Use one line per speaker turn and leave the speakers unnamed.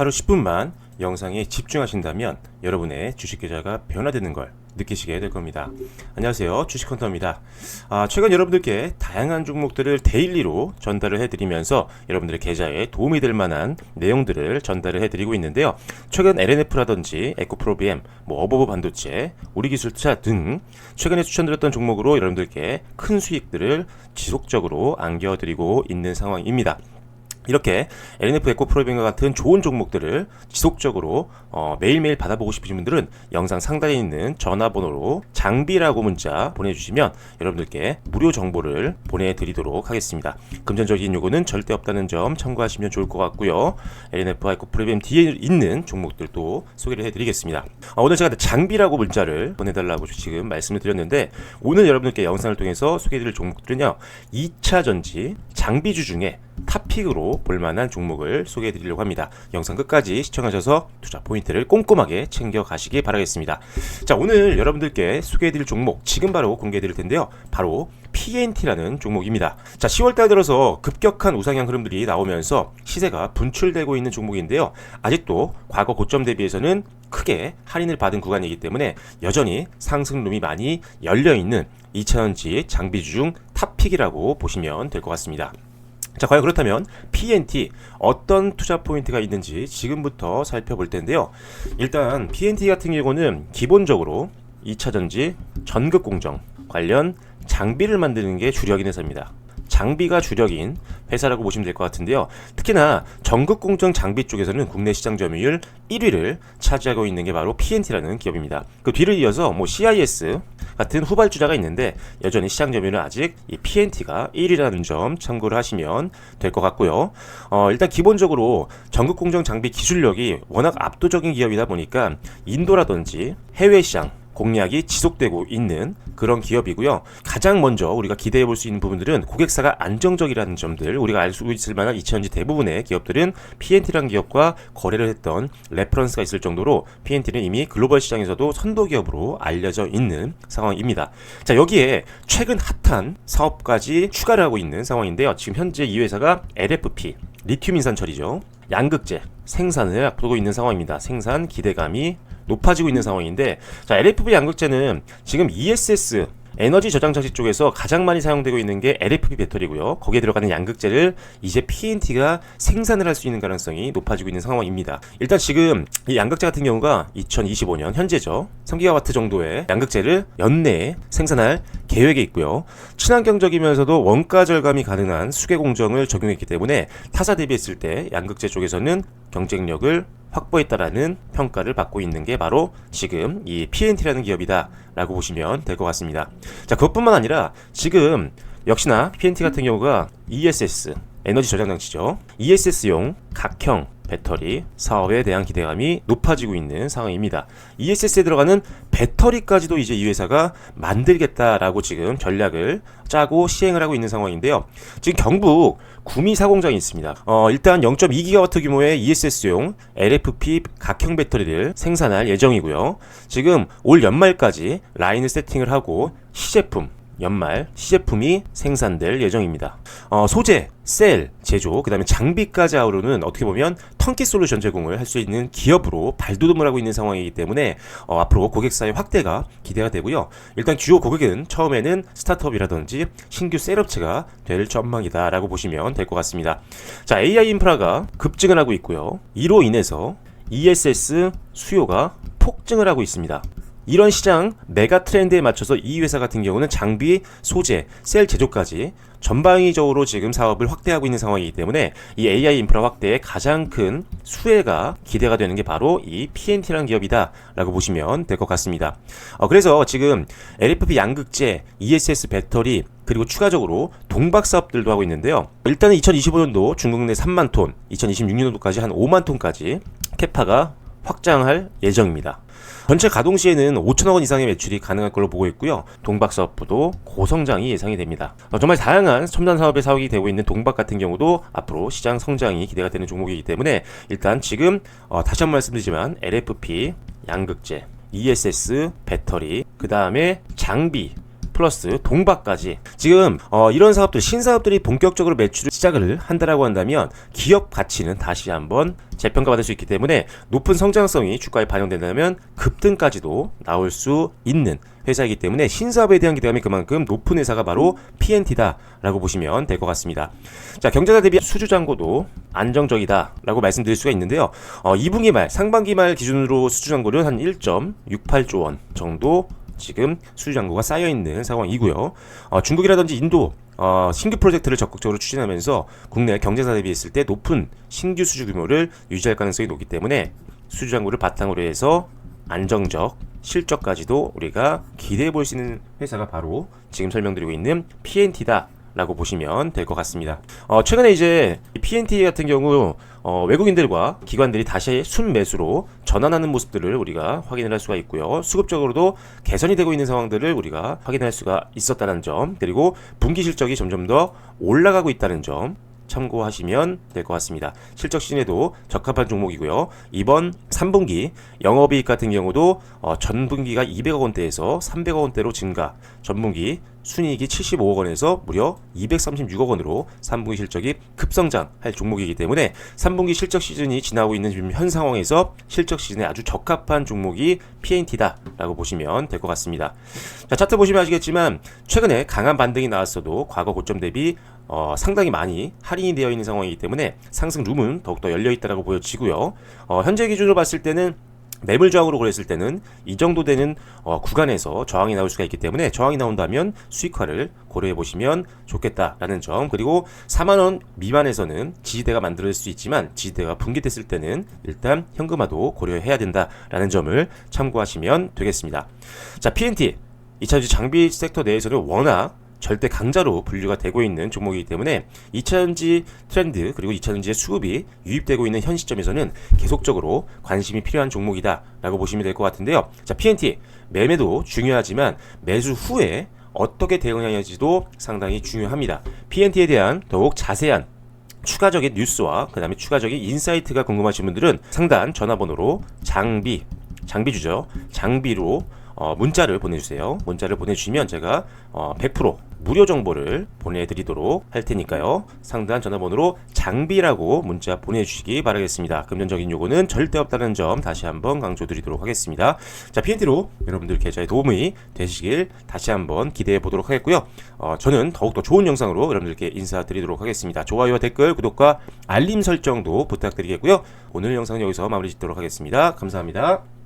하루 10분만 영상에 집중하신다면 여러분의 주식 계좌가 변화되는 걸 느끼시게 될 겁니다. 안녕하세요. 주식헌터입니다. 아, 최근 여러분들께 다양한 종목들을 데일리로 전달을 해드리면서 여러분들의 계좌에 도움이 될 만한 내용들을 전달을 해드리고 있는데요. 최근 LNF라든지 에코프로비엠, 뭐 어버브 반도체, 우리기술차 등 최근에 추천드렸던 종목으로 여러분들께 큰 수익들을 지속적으로 안겨드리고 있는 상황입니다. 이렇게 LNF 에코 프로빙과 같은 좋은 종목들을 지속적으로 어, 매일매일 받아보고 싶으신 분들은 영상 상단에 있는 전화번호로 장비라고 문자 보내주시면 여러분들께 무료 정보를 보내드리도록 하겠습니다. 금전적인 요구는 절대 없다는 점 참고하시면 좋을 것 같고요. LNF 에코 프로빙 뒤에 있는 종목들도 소개를 해드리겠습니다. 어, 오늘 제가 장비라고 문자를 보내달라고 지금 말씀을 드렸는데 오늘 여러분들께 영상을 통해서 소개해드릴 종목들은요 2차 전지 장비주 중에 탑픽으로 볼만한 종목을 소개해 드리려고 합니다. 영상 끝까지 시청하셔서 투자 포인트를 꼼꼼하게 챙겨 가시기 바라겠습니다. 자, 오늘 여러분들께 소개해 드릴 종목 지금 바로 공개해 드릴 텐데요. 바로 PNT라는 종목입니다. 자, 10월달 들어서 급격한 우상향 흐름들이 나오면서 시세가 분출되고 있는 종목인데요. 아직도 과거 고점 대비해서는 크게 할인을 받은 구간이기 때문에 여전히 상승룸이 많이 열려 있는 2차전지 장비주 중 탑픽이라고 보시면 될 것 같습니다. 자, 과연 그렇다면 PNT 어떤 투자 포인트가 있는지 지금부터 살펴볼 텐데요. 일단 PNT 같은 경우는 기본적으로 2차 전지 전극 공정 관련 장비를 만드는 게 주력인 회사입니다. 장비가 주력인 회사라고 보시면 될 것 같은데요. 특히나 전극 공정 장비 쪽에서는 국내 시장 점유율 1위를 차지하고 있는 게 바로 PNT라는 기업입니다. 그 뒤를 이어서 뭐 CIS 같은 후발주자가 있는데 여전히 시장 점유율은 아직 이 PNT가 1위라는 점 참고를 하시면 될 것 같고요. 어, 일단 기본적으로 전극 공정 장비 기술력이 워낙 압도적인 기업이다 보니까 인도라든지 해외 시장 공략이 지속되고 있는 그런 기업이고요. 가장 먼저 우리가 기대해 볼 수 있는 부분들은 고객사가 안정적이라는 점들 우리가 알 수 있을 만한 이천지 대부분의 기업들은 PNT라는 기업과 거래를 했던 레퍼런스가 있을 정도로 PNT는 이미 글로벌 시장에서도 선도 기업으로 알려져 있는 상황입니다. 자 여기에 최근 핫한 사업까지 추가를 하고 있는 상황인데요. 지금 현재 이 회사가 LFP 리튬 인산 처리죠. 양극재 생산을 앞두고 있는 상황입니다. 생산 기대감이 높아지고 있는 상황인데 자 LFP 양극재는 지금 ESS 에너지 저장 장치 쪽에서 가장 많이 사용되고 있는 게 LFP 배터리고요. 거기에 들어가는 양극재를 이제 PNT가 생산을 할 수 있는 가능성이 높아지고 있는 상황입니다. 일단 지금 이 양극재 같은 경우가 2025년 현재죠. 3기가와트 정도의 양극재를 연내에 생산할 계획에 있고요. 친환경적이면서도 원가 절감이 가능한 수계 공정을 적용했기 때문에 타사 대비했을 때 양극재 쪽에서는 경쟁력을 확보했다라는 평가를 받고 있는 게 바로 지금 이 PNT라는 기업이다라고 보시면 될 것 같습니다. 자, 그것뿐만 아니라 지금 역시나 PNT 같은 경우가 ESS 에너지 저장 장치죠. ESS용 각형 배터리 사업에 대한 기대감이 높아지고 있는 상황입니다. ESS에 들어가는 배터리까지도 이제 이 회사가 만들겠다라고 지금 전략을 짜고 시행을 하고 있는 상황인데요. 지금 경북 구미 사 공장이 있습니다. 어, 일단 0.2GW 규모의 ESS용 LFP 각형 배터리를 생산할 예정이고요. 지금 올 연말까지 라인을 세팅을 하고 시제품 연말 시제품이 생산될 예정입니다. 어, 소재, 셀, 제조, 그 다음에 장비까지 아우르는 어떻게 보면 턴키 솔루션 제공을 할 수 있는 기업으로 발돋움을 하고 있는 상황이기 때문에 어, 앞으로 고객사의 확대가 기대가 되고요. 일단 주요 고객은 처음에는 스타트업이라든지 신규 셀업체가 될 전망이다라고 보시면 될 것 같습니다. 자, AI 인프라가 급증을 하고 있고요. 이로 인해서 ESS 수요가 폭증을 하고 있습니다. 이런 시장 메가 트렌드에 맞춰서 이 회사 같은 경우는 장비, 소재, 셀 제조까지 전방위적으로 지금 사업을 확대하고 있는 상황이기 때문에 이 AI 인프라 확대의 가장 큰 수혜가 기대가 되는 게 바로 이 PNT라는 기업이다라고 보시면 될 것 같습니다. 어, 그래서 지금 LFP 양극재, ESS 배터리 그리고 추가적으로 동박 사업들도 하고 있는데요. 일단은 2025년도 중국 내 3만 톤, 2026년도까지 한 5만 톤까지 캐파가 확장할 예정입니다. 전체 가동 시에는 5천억 원 이상의 매출이 가능할 걸로 보고 있고요. 동박 사업부도 고성장이 예상이 됩니다. 어, 정말 다양한 첨단 사업에 사업이 되고 있는 동박 같은 경우도 앞으로 시장 성장이 기대가 되는 종목이기 때문에 일단 지금 어, 다시 한 번 말씀드리지만 LFP, 양극재, ESS, 배터리, 그 다음에 장비, 플러스 동박까지 지금 어, 이런 사업들 신사업들이 본격적으로 매출을 시작을 한다라고 한다면 기업 가치는 다시 한번 재평가받을 수 있기 때문에 높은 성장성이 주가에 반영된다면 급등까지도 나올 수 있는 회사이기 때문에 신사업에 대한 기대감이 그만큼 높은 회사가 바로 PNT다라고 보시면 될 것 같습니다. 자 경제자 대비 수주 잔고도 안정적이다라고 말씀드릴 수가 있는데요. 어, 2분기 말 상반기 말 기준으로 수주 잔고는 한 1.68조 원 정도 지금 수주 잔고가 쌓여 있는 상황이고요. 어, 중국이라든지 인도 어, 신규 프로젝트를 적극적으로 추진하면서 국내 경제사 대비했을 때 높은 신규 수주 규모를 유지할 가능성이 높기 때문에 수주 잔고를 바탕으로 해서 안정적 실적까지도 우리가 기대해 볼 수 있는 회사가 바로 지금 설명드리고 있는 PNT다. 라고 보시면 될 것 같습니다. 어, 최근에 이제 PNT 같은 경우 어, 외국인들과 기관들이 다시 순매수로 전환하는 모습들을 우리가 확인을 할 수가 있고요. 수급적으로도 개선이 되고 있는 상황들을 우리가 확인할 수가 있었다는 점, 그리고 분기 실적이 점점 더 올라가고 있다는 점, 참고하시면 될 것 같습니다. 실적 시즌에도 적합한 종목이고요. 이번 3분기 영업이익 같은 경우도 어, 전분기가 200억 원대에서 300억 원대로 증가, 전분기 순이익이 75억 원에서 무려 236억 원으로 3분기 실적이 급성장할 종목이기 때문에 3분기 실적 시즌이 지나고 있는 지금 현 상황에서 실적 시즌에 아주 적합한 종목이 PNT다라고 보시면 될 것 같습니다. 자, 차트 보시면 아시겠지만 최근에 강한 반등이 나왔어도 과거 고점 대비 어, 상당히 많이 할인이 되어 있는 상황이기 때문에 상승 룸은 더욱더 열려 있다라고 보여지고요. 어, 현재 기준으로 봤을 때는 매물 저항으로 그랬을 때는 이 정도 되는 어, 구간에서 저항이 나올 수가 있기 때문에 저항이 나온다면 수익화를 고려해 보시면 좋겠다라는 점 그리고 4만 원 미만에서는 지지대가 만들어질 수 있지만 지지대가 붕괴됐을 때는 일단 현금화도 고려해야 된다라는 점을 참고하시면 되겠습니다. 자 PNT 2차전지 장비 섹터 내에서는 워낙 절대 강자로 분류가 되고 있는 종목이기 때문에 2차전지 트렌드 그리고 2차전지의 수급이 유입되고 있는 현 시점에서는 계속적으로 관심이 필요한 종목이다라고 보시면 될 것 같은데요. 자, PNT 매매도 중요하지만 매수 후에 어떻게 대응해야지도 상당히 중요합니다. PNT에 대한 더욱 자세한 추가적인 뉴스와 그 다음에 추가적인 인사이트가 궁금하신 분들은 상단 전화번호로 장비 장비주죠 장비로 어, 문자를 보내주세요. 문자를 보내주시면 제가 어, 100% 무료 정보를 보내드리도록 할 테니까요. 상단 전화번호로 장비라고 문자 보내주시기 바라겠습니다. 금전적인 요구는 절대 없다는 점 다시 한번 강조드리도록 하겠습니다. 자, PNT로 여러분들 계좌에 도움이 되시길 다시 한번 기대해 보도록 하겠고요. 어, 저는 더욱더 좋은 영상으로 여러분들께 인사드리도록 하겠습니다. 좋아요와 댓글, 구독과 알림 설정도 부탁드리겠고요. 오늘 영상은 여기서 마무리 짓도록 하겠습니다. 감사합니다.